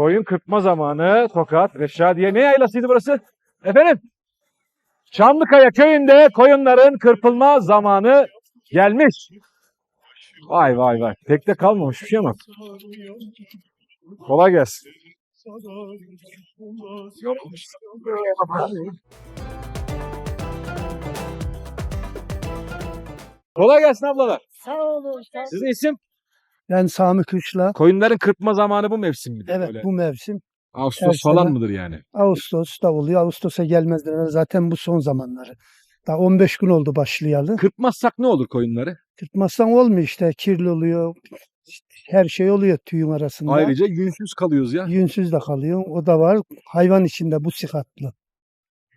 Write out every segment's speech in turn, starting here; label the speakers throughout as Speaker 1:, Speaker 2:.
Speaker 1: Koyun kırpma zamanı Tokat Reşadiye. Ne yaylasıydı burası? Efendim? Çamlıkaya köyünde koyunların kırpılma zamanı gelmiş. Vay vay vay. Tekte kalmamış bir şey ama. Kolay gelsin. Kolay gelsin ablalar.
Speaker 2: Sağ olun.
Speaker 1: Sizin isim?
Speaker 3: Ben Sami Kışla.
Speaker 1: Koyunların kırpma zamanı bu mevsim midir?
Speaker 3: Evet
Speaker 1: Böyle
Speaker 3: bu mevsim
Speaker 1: Ağustos
Speaker 3: her
Speaker 1: falan
Speaker 3: sene-
Speaker 1: mıdır yani?
Speaker 3: Ağustos'ta oluyor. Ağustos'a gelmezler. Zaten bu son zamanları. Daha 15 gün oldu başlayalı.
Speaker 1: Kırpmazsak ne olur koyunları?
Speaker 3: Kırpmazsan olmuyor işte. Kirli oluyor. Her şey oluyor tüyün arasında.
Speaker 1: Ayrıca yünsüz kalıyoruz ya.
Speaker 3: Yünsüz de kalıyor. O da var. Hayvan içinde bu sıkatlı.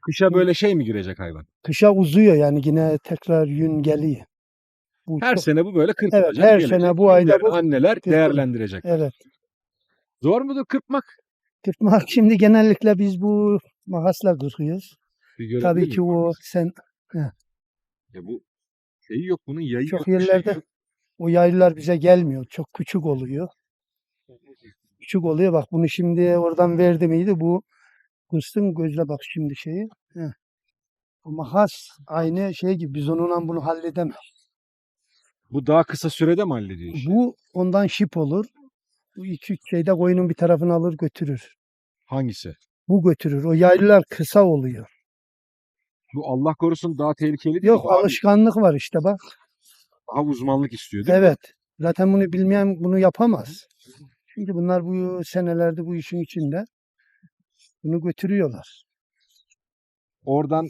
Speaker 1: Kışa böyle şey mi girecek hayvan?
Speaker 3: Kışa uzuyor yani yine tekrar yün geliyor. Bu
Speaker 1: Her
Speaker 3: çok-
Speaker 1: sene bu böyle kırpılacak.
Speaker 3: her
Speaker 1: gelecek.
Speaker 3: sene bu ayda bu
Speaker 1: Anneler
Speaker 3: kırpılır.
Speaker 1: değerlendirecek.
Speaker 3: Evet.
Speaker 1: Zor mudur kırpmak?
Speaker 3: Kırpmak şimdi genellikle biz bu makasla kırıyoruz. Tabii ki o sen
Speaker 1: Ya bu şeyi yok bunun yayı
Speaker 3: Çok
Speaker 1: yok. şey
Speaker 3: yerlerde
Speaker 1: yok.
Speaker 3: o yaylılar bize gelmiyor. Çok küçük oluyor. Küçük oluyor. Bak bunu şimdi oradan verdi miydi? Bu kırsın gözle bak şimdi şeyi. Heh. Bu makas aynı şey gibi. Biz onunla bunu halledemeyiz.
Speaker 1: Bu daha kısa sürede mi hallediyor işi?
Speaker 3: Bu ondan şip olur. Bu iki üç şeyde koyunun bir tarafını alır götürür.
Speaker 1: Hangisi?
Speaker 3: Bu götürür. O yaylılar kısa oluyor.
Speaker 1: Bu Allah korusun daha tehlikeli değil mi?
Speaker 3: Yok
Speaker 1: Daha,
Speaker 3: alışkanlık var işte bak.
Speaker 1: daha uzmanlık istiyor değil mi?
Speaker 3: Evet. Zaten bunu bilmeyen bunu yapamaz. Çünkü bunlar bu senelerde bu işin içinde. Bunu götürüyorlar.
Speaker 1: Oradan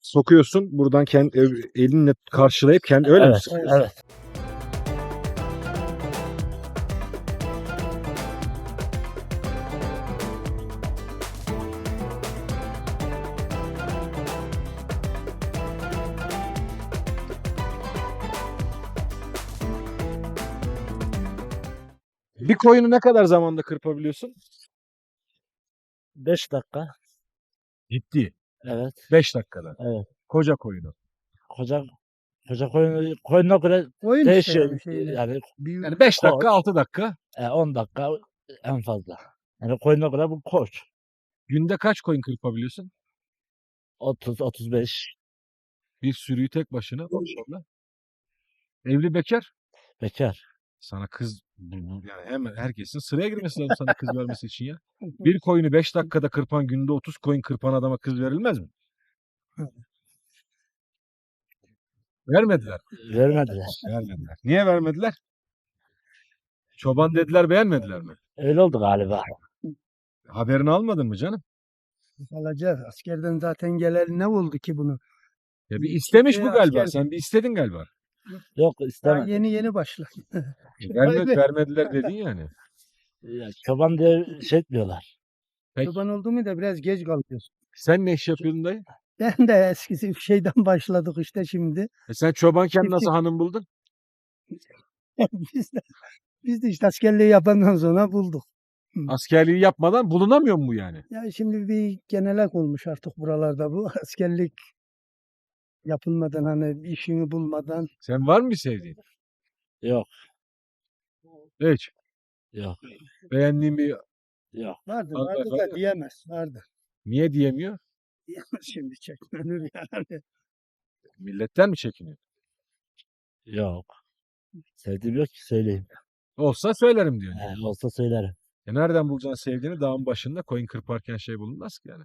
Speaker 1: sokuyorsun. Buradan kendi elinle karşılayıp kendi öyle mi
Speaker 2: Evet,
Speaker 1: sıkıyorsun?
Speaker 2: evet.
Speaker 1: Bir koyunu ne kadar zamanda kırpabiliyorsun?
Speaker 2: 5 dakika.
Speaker 1: Ciddi.
Speaker 2: Evet.
Speaker 1: 5 dakikada.
Speaker 2: Evet.
Speaker 1: Koca koyunu.
Speaker 2: Koca koca koyun koyuna göre
Speaker 3: Oyun işte
Speaker 2: değişiyor.
Speaker 3: yani şeyler.
Speaker 2: Yani
Speaker 3: Büyük-
Speaker 1: Yani 5 dakika
Speaker 2: Koç.
Speaker 1: 6 dakika.
Speaker 2: e, 10 dakika en fazla. Yani koyuna göre bu koç.
Speaker 1: Günde kaç koyun kırpabiliyorsun?
Speaker 2: 30 35
Speaker 1: Bir sürüyü tek başına maşallah. Evli bekar.
Speaker 2: bekar.
Speaker 1: Sana kız yani hemen herkesin sıraya girmesi lazım sana kız vermesi için ya. Bir koyunu 5 dakikada kırpan günde 30 koyun kırpan adama kız verilmez mi? Vermediler.
Speaker 2: Vermediler.
Speaker 1: Vermediler. Niye vermediler? Çoban dediler beğenmediler mi?
Speaker 2: Öyle oldu galiba.
Speaker 1: Haberini almadın mı canım?
Speaker 3: alacağız. Askerden zaten geleli ne oldu ki bunu?
Speaker 1: Ya bir istemiş bu galiba.
Speaker 3: asker-
Speaker 1: Sen bir istedin galiba.
Speaker 2: Yok
Speaker 3: Daha
Speaker 2: istemem.
Speaker 3: yeni yeni başladı.
Speaker 1: Verme,
Speaker 3: be.
Speaker 1: vermediler dedin yani.
Speaker 2: Ya, çoban diye şey etmiyorlar.
Speaker 1: Peki.
Speaker 3: Çoban oldu mu da biraz geç kalıyoruz.
Speaker 1: Sen ne iş yapıyordun dayı?
Speaker 3: Ben de eskisi bir şeyden başladık işte şimdi.
Speaker 1: E sen çobanken nasıl hanım buldun?
Speaker 3: biz de biz de işte askerliği yapandan sonra bulduk.
Speaker 1: Askerliği yapmadan bulunamıyor mu bu yani?
Speaker 3: Ya şimdi bir genelek olmuş artık buralarda bu askerlik yapılmadan hani işini bulmadan
Speaker 1: Sen var mı bir sevdiğin?
Speaker 2: Yok.
Speaker 1: Hiç.
Speaker 2: Yok.
Speaker 1: Beğendiğin bir
Speaker 2: Yok.
Speaker 3: vardı
Speaker 1: Allah
Speaker 3: vardı da diyemez vardı.
Speaker 1: niye diyemiyor?
Speaker 3: Diyemez şimdi çekmenir yani.
Speaker 1: Milletten mi çekiniyor?
Speaker 2: Yok. Sevdiğim yok ki söyleyeyim.
Speaker 1: Olsa söylerim diyor.
Speaker 2: He, olsa söylerim.
Speaker 1: E nereden bulacaksın sevdiğini? Dağın başında koyun kırparken şey bulunmaz ki yani.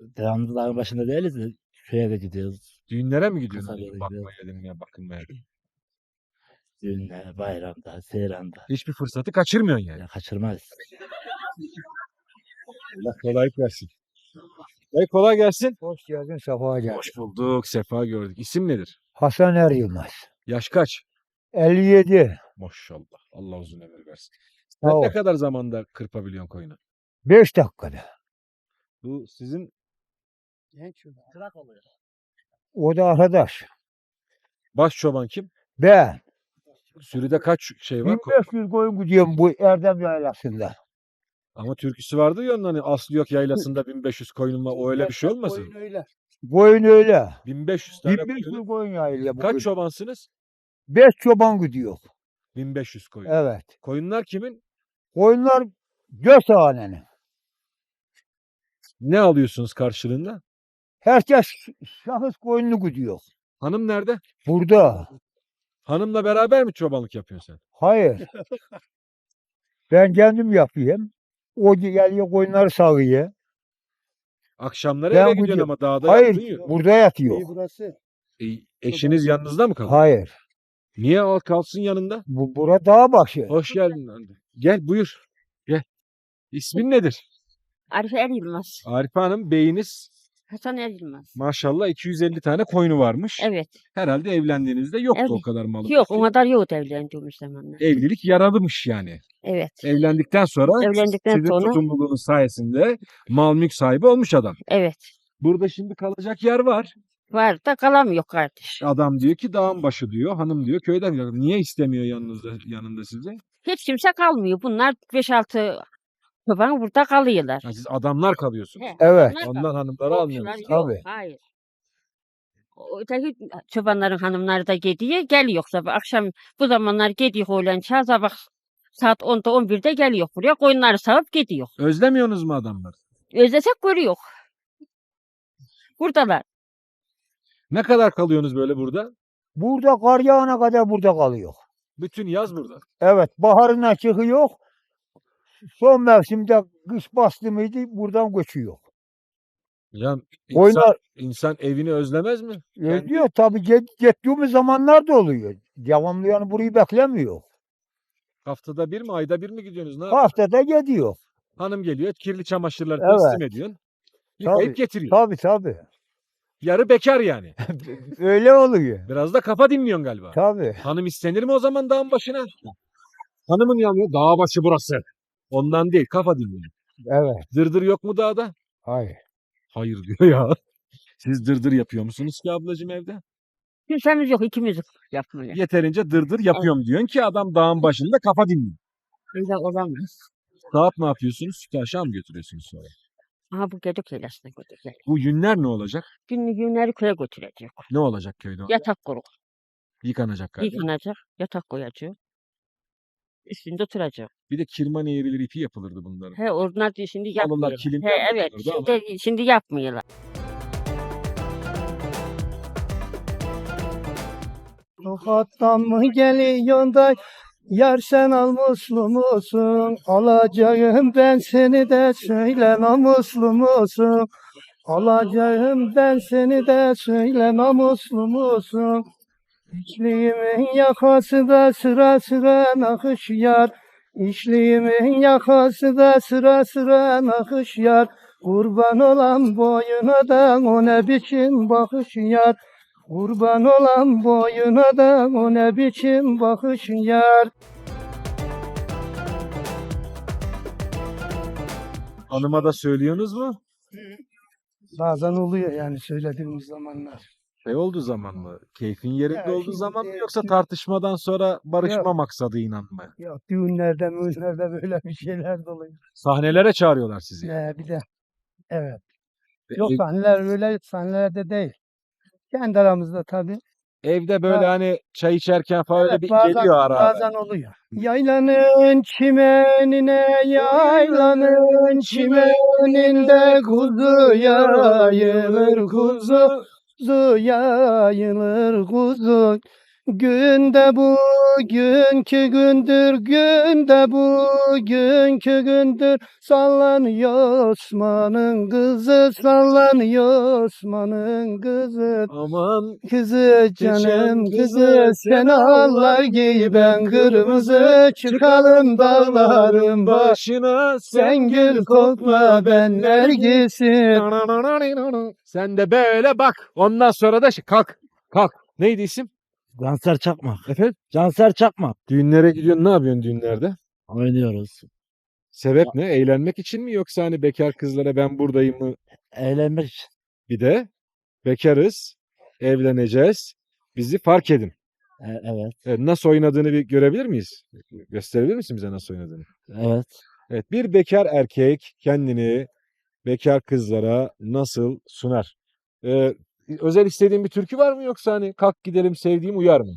Speaker 2: Devamlı dağın başında değiliz de köye de gidiyoruz.
Speaker 1: Düğünlere mi gidiyorsun?
Speaker 2: Kasabaya
Speaker 1: Hani Bakmaya dinmeye bakılmaya.
Speaker 2: Düğünde, bayramda, seyranda.
Speaker 1: Hiçbir fırsatı kaçırmıyorsun yani.
Speaker 2: Ya kaçırmayız.
Speaker 1: Allah kolaylık versin. Dayı kolay gelsin.
Speaker 4: Hoş geldin, sefa geldin.
Speaker 1: Hoş bulduk. Sefa gördük. İsim nedir?
Speaker 4: Hasan Er Yılmaz.
Speaker 1: Yaş kaç?
Speaker 4: 57.
Speaker 1: Maşallah. Allah uzun ömür versin.
Speaker 4: Sağ
Speaker 1: Sen ne kadar zamanda kırpabiliyorsun koyunu?
Speaker 4: 5 dakikada.
Speaker 1: Bu sizin
Speaker 3: Genç çocuk.
Speaker 2: Tırak oluyor.
Speaker 4: O da arkadaş.
Speaker 1: baş çoban kim?
Speaker 4: Ben
Speaker 1: Sürüde kaç şey var? Ko-
Speaker 4: 1500 koyun gidiyorum bu Erdem Yaylası'nda.
Speaker 1: Ama türküsü vardı ya onun hani aslı yok yaylasında 1500 koyun var. O öyle bir şey olmasın?
Speaker 3: Oyun öyle.
Speaker 4: Koyun öyle.
Speaker 1: 1500 tane
Speaker 4: 1500
Speaker 1: koyun.
Speaker 4: koyun yayılıyor.
Speaker 1: Kaç çobansınız?
Speaker 4: 5 çoban gidiyor.
Speaker 1: 1500 koyun.
Speaker 4: Evet.
Speaker 1: Koyunlar kimin?
Speaker 4: Koyunlar Dört hanenin.
Speaker 1: Ne alıyorsunuz karşılığında?
Speaker 4: Herkes şahıs koyunlu gidiyor.
Speaker 1: Hanım nerede?
Speaker 4: Burada.
Speaker 1: Hanımla beraber mi çobanlık yapıyorsun sen?
Speaker 4: Hayır. ben kendim yapayım. O geliyor koyunları sağıyor.
Speaker 1: Akşamları
Speaker 4: Ben
Speaker 1: eve gidiyorsun
Speaker 4: diyor-
Speaker 1: ama dağda
Speaker 4: Hayır.
Speaker 1: yattığın yok.
Speaker 4: Burada yatıyor.
Speaker 3: İyi burası.
Speaker 1: E, eşiniz yanınızda mı kalıyor?
Speaker 4: Hayır.
Speaker 1: Niye al kalsın yanında?
Speaker 4: Bu bura dağ başı.
Speaker 1: Hoş geldin. anne. Gel buyur. Gel. İsmin nedir?
Speaker 5: Arife Er Yılmaz.
Speaker 1: Arife Hanım beyiniz
Speaker 5: Hasan Yılmaz.
Speaker 1: maşallah 250 tane koyunu varmış.
Speaker 5: Evet.
Speaker 1: Herhalde evlendiğinizde yoktu
Speaker 5: Evet.
Speaker 1: o kadar malı.
Speaker 5: Yok o kadar yok evlendiğimiz zamanlar.
Speaker 1: Evlilik yaralımış yani.
Speaker 5: Evet.
Speaker 1: Evlendikten sonra
Speaker 5: Evlendikten
Speaker 1: sizin
Speaker 5: sonra
Speaker 1: tutumluluğunuz sayesinde mal mülk sahibi olmuş adam.
Speaker 5: evet.
Speaker 1: Burada şimdi kalacak yer var.
Speaker 5: Var da kalamıyor kardeş.
Speaker 1: Adam diyor ki dağın başı diyor. Hanım diyor köyden. Niye istemiyor yanınızda yanında sizi?
Speaker 5: Hiç kimse kalmıyor. Bunlar 5-6 çoban burada kalıyorlar.
Speaker 1: Ha, siz adamlar kalıyorsunuz.
Speaker 5: He,
Speaker 4: Evet.
Speaker 1: Ondan
Speaker 5: kalıyor.
Speaker 1: hanımları almıyorsunuz.
Speaker 5: Yok,
Speaker 4: Tabii.
Speaker 5: Hayır. O öteki çobanların hanımları da gidiyor, geliyor sabah. Akşam bu zamanlar gidiyor öğlen çağ sabah saat 10'da 11'de geliyor buraya. Koyunları sağıp gidiyor.
Speaker 1: Özlemiyorsunuz mu adamları?
Speaker 5: Özlesek görüyor. Buradalar.
Speaker 1: Ne kadar kalıyorsunuz böyle burada?
Speaker 4: Burada kar yağana kadar burada kalıyor.
Speaker 1: Bütün yaz burada.
Speaker 4: Evet. Baharına çıkıyor. Son mevsimde kış bastı mıydı buradan göçüyor.
Speaker 1: Ya insan,
Speaker 4: Koyunlar
Speaker 1: insan evini özlemez mi?
Speaker 4: özlüyor. Tabii get- zamanlar da oluyor. Devamlı yani burayı beklemiyor.
Speaker 1: Haftada bir mi ayda bir mi gidiyorsunuz? Ne?
Speaker 4: Haftada gidiyor.
Speaker 1: Hanım geliyor kirli çamaşırları
Speaker 4: Evet.
Speaker 1: teslim ediyorsun. Yıkayıp
Speaker 4: Tabii.
Speaker 1: getiriyor.
Speaker 4: Tabii tabii.
Speaker 1: Yarı bekar yani.
Speaker 4: Öyle oluyor.
Speaker 1: Biraz da kafa dinliyorsun galiba.
Speaker 4: Tabii.
Speaker 1: Hanım istenir mi o zaman dağın başına? Hanımın yanıyor. Dağ başı burası. Ondan değil kafa dinliyor.
Speaker 4: Evet.
Speaker 1: Dırdır yok mu dağda?
Speaker 4: Hayır.
Speaker 1: Hayır diyor ya. Siz dırdır yapıyor musunuz ki ablacığım evde?
Speaker 5: Kimsemiz yok, ikimiz yapmıyor.
Speaker 1: Yeterince dırdır yapıyorum diyorsun ki adam dağın başında kafa dinliyor.
Speaker 5: Öyle olamaz.
Speaker 1: Saat ne yapıyorsunuz? Sütü aşağı mı götürüyorsunuz sonra?
Speaker 5: Aha bu gedok eylasına götürecek.
Speaker 1: Bu yünler ne olacak?
Speaker 5: Günlük günleri köye götürecek.
Speaker 1: Ne olacak köyde?
Speaker 5: Yatak kuruk.
Speaker 1: Yıkanacak galiba.
Speaker 5: Yıkanacak, yatak koyacak. Üstünde oturacak.
Speaker 1: Bir de kirman eğrilir ipi yapılırdı bunların.
Speaker 5: He onlar diyor şimdi
Speaker 1: Halılar,
Speaker 5: yapmıyor.
Speaker 1: kilimler
Speaker 5: He evet
Speaker 1: yapılırdı ama-
Speaker 5: şimdi, şimdi yapmıyorlar.
Speaker 3: Tokattan mı geliyorsun da Yar sen almuslu musun? Alacağım ben seni de söyle namuslu musun? Alacağım ben seni de söyle namuslu musun? İşliğimin yakası da sıra sıra nakış yar. İşliğimin yakası da sıra sıra nakış yar. Kurban olan boyuna da o ne biçim bakış yar. Kurban olan boyuna da o ne biçim bakış yar.
Speaker 1: Hanıma da söylüyorsunuz mu?
Speaker 3: Bazen oluyor yani söylediğimiz zamanlar.
Speaker 1: Şey olduğu zaman mı? Keyfin yerinde
Speaker 3: Ya
Speaker 1: olduğu zaman mı yoksa
Speaker 3: şimdi-
Speaker 1: tartışmadan sonra barışma
Speaker 3: Yok.
Speaker 1: maksadıyla mı?
Speaker 3: Ya düğünlerde müğünlerde böyle bir şeyler de oluyor.
Speaker 1: Sahnelere çağırıyorlar sizi.
Speaker 3: Ee, bir de evet.
Speaker 1: Ve
Speaker 3: Yok
Speaker 1: ev-
Speaker 3: sahneler öyle sahnelerde değil. Kendi aramızda tabii.
Speaker 1: evde böyle
Speaker 3: Ha.
Speaker 1: hani çay içerken falan öyle
Speaker 3: Evet,
Speaker 1: bir
Speaker 3: bazen,
Speaker 1: geliyor ara ara.
Speaker 3: bazen oluyor. Yaylanın çimenine, yaylanın çimeninde kuzu yayılır kuzu, kuzu yayılır kuzu. Günde bugünkü gündür, günde bugünkü gündür sallanıyor Osman'ın kızı, sallanıyor Osman'ın kızı.
Speaker 1: Aman
Speaker 3: Kızı canım kızı sen ağlar giy ben kırmızı çıkalım dağların baş.
Speaker 1: başına
Speaker 3: Sen gül kokla ben nergisim.
Speaker 1: Sen de böyle bak. Ondan sonra da şey, kalk. Kalk. Neydi isim?
Speaker 2: Canser Çakmak.
Speaker 1: Efendim?
Speaker 2: Canser Çakmak.
Speaker 1: Düğünlere gidiyorsun. Ne yapıyorsun düğünlerde?
Speaker 2: Oynuyoruz.
Speaker 1: Sebep ne? Eğlenmek için mi yoksa hani bekar kızlara ben buradayım mı?
Speaker 2: Eğlenmek için.
Speaker 1: Bir de bekarız, evleneceğiz. Bizi fark edin.
Speaker 2: E, evet.
Speaker 1: Evet, nasıl oynadığını bir görebilir miyiz? Gösterebilir misin bize nasıl oynadığını?
Speaker 2: Evet.
Speaker 1: Evet, bir bekar erkek kendini bekar kızlara nasıl sunar? Ee, özel istediğin bir türkü var mı yoksa hani kalk gidelim sevdiğim uyar mı?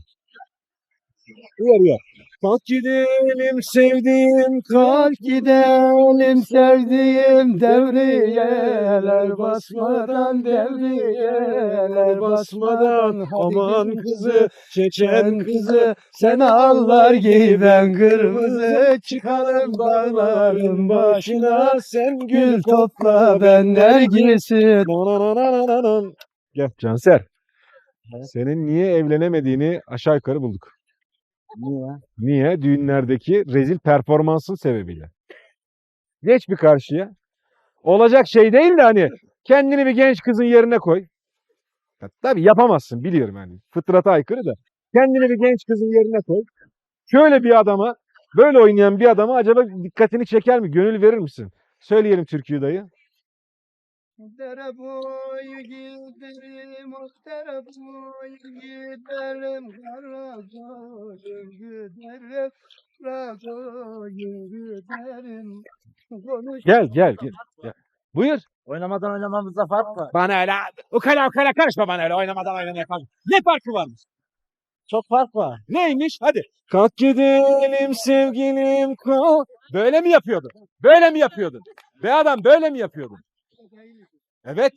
Speaker 1: Uyar uyar. Kalk gidelim sevdiğim
Speaker 3: Kalk gidelim sevdiğim devriyeler basmadan devriyeler basmadan
Speaker 1: aman kızı çeçen kızı
Speaker 3: sen ağlar giy ben kırmızı çıkalım dağların başına
Speaker 1: sen
Speaker 3: gül topla ben nergisi
Speaker 1: Gel Canser. Senin niye evlenemediğini aşağı yukarı bulduk.
Speaker 2: Niye?
Speaker 1: Niye? Düğünlerdeki rezil performansın sebebiyle. Geç bir karşıya. Olacak şey değil de hani kendini bir genç kızın yerine koy. Ya, tabii yapamazsın biliyorum yani. Fıtrata aykırı da. Kendini bir genç kızın yerine koy. Şöyle bir adama, böyle oynayan bir adama acaba dikkatini çeker mi? Gönül verir misin? Söyleyelim türküyü dayı.
Speaker 3: Dere boyu giderim, dere boyu giderim, kara koyun giderim, kara giderim. Konuş
Speaker 1: Gel gel gel. gel. Buyur.
Speaker 2: Oynamadan oynamamızda fark var.
Speaker 1: Bana öyle ukala ukala karışma bana öyle oynamadan oynamaya kalk. Ne farkı varmış?
Speaker 2: Çok fark var.
Speaker 1: Neymiş? Hadi. Kalk gidelim sevgilim kalk. Böyle mi yapıyordun? Böyle mi yapıyordun? Be adam böyle mi yapıyordun? Evet.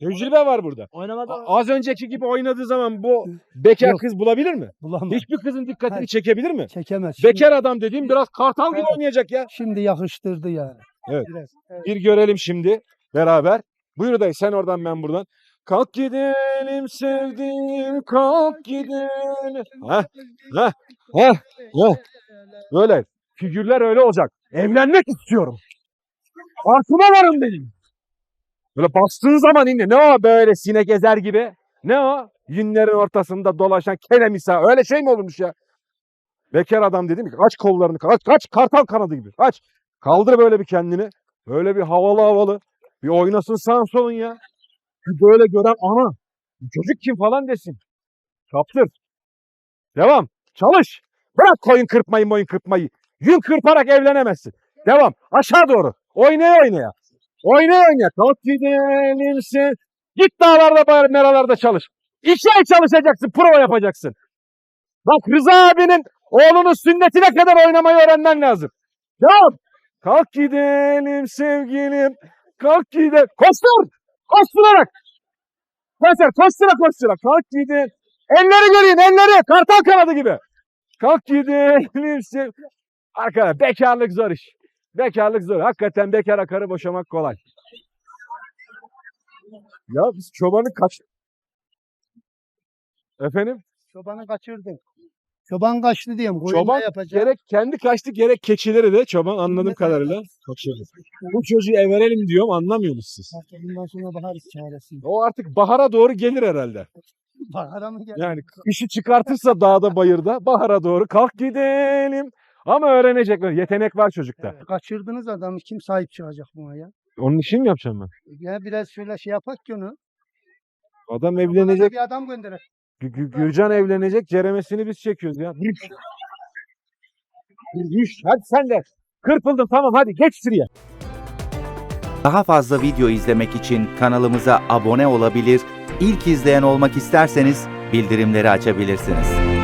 Speaker 1: Tecrübe var burada.
Speaker 2: Oynamadan
Speaker 1: A- Az önceki gibi oynadığı zaman bu bekar
Speaker 3: Yok.
Speaker 1: kız bulabilir mi?
Speaker 3: bulamam.
Speaker 1: Hiçbir kızın dikkatini
Speaker 3: Hayır.
Speaker 1: çekebilir mi?
Speaker 3: Çekemez. Şimdi,
Speaker 1: Bekar adam dediğim biraz kartal gibi
Speaker 3: Evet.
Speaker 1: oynayacak ya.
Speaker 3: şimdi yakıştırdı yani.
Speaker 1: Evet.
Speaker 3: Biraz. Evet.
Speaker 1: Bir görelim şimdi beraber. Buyur dayı sen oradan ben buradan. Kalk gidelim sevdiğim kalk gidelim. Heh, heh, heh, heh. Böyle figürler öyle olacak. Evlenmek istiyorum. Farkıma varın benim. Böyle bastığın zaman indi. Ne o böyle sinek ezer gibi? Ne o? Yünlerin ortasında dolaşan kelemisa. Öyle şey mi olurmuş ya? Bekar adam dedim ki aç kollarını aç kaç kartal kanadı gibi aç. Kaldır böyle bir kendini. Böyle bir havalı havalı. Bir oynasın sağın solun ya. Bir böyle gören ana. Çocuk kim falan desin. Kaptır. Devam. Çalış. Bırak koyun kırpmayı moyun kırpmayı. Yün kırparak evlenemezsin. Devam. Aşağı doğru. Oynaya oynaya. Oynaya oynaya. Kalk gidelim sen. Git dağlarda meralarda çalış. İki ay çalışacaksın. Prova yapacaksın. Bak Rıza abinin oğlunun sünnetine kadar oynamayı öğrenmen lazım. Devam. Kalk gidelim sevgilim. Kalk gidelim. Koştur. Koşturarak. Koştur. Koştura koştura. Kalk gidelim. Elleri göreyim elleri. Kartal kanadı gibi. Kalk gidelim sev... Arkadaşlar bekarlık zor iş. Bekarlık zor. Hakikaten bekara karı boşamak kolay. Ya biz çobanı kaç... Efendim?
Speaker 3: Çobanı kaçırdın. Çoban kaçtı diyeyim. Koyun
Speaker 1: Çoban? Gerek kendi kaçtı gerek keçileri de çoban anladığım kadarıyla kaçırdı. Bu çocuğu everelim diyorum anlamıyor musunuz siz?
Speaker 3: Artık Bundan sonra bakarız çaresine.
Speaker 1: O artık bahara doğru gelir herhalde.
Speaker 3: Bahara mı geldi?
Speaker 1: Yani işi çıkartırsa dağda bayırda bahara doğru kalk gidelim. Ama öğrenecekler. Yetenek var çocukta.
Speaker 3: Kaçırdınız adamı. Kim sahip çıkacak buna ya?
Speaker 1: Onun işini mi yapacağım ben?
Speaker 3: Ya biraz şöyle şey yapak ki onu.
Speaker 1: Adam evlenecek.
Speaker 3: Bir adam gönderek.
Speaker 1: Gü- Gü- Gürcan evlenecek. Ceremesini biz çekiyoruz ya. Yürü. Hadi sen de. Kırpıldın tamam hadi geç sıraya.
Speaker 6: Daha fazla video izlemek için kanalımıza abone olabilir, ilk izleyen olmak isterseniz bildirimleri açabilirsiniz.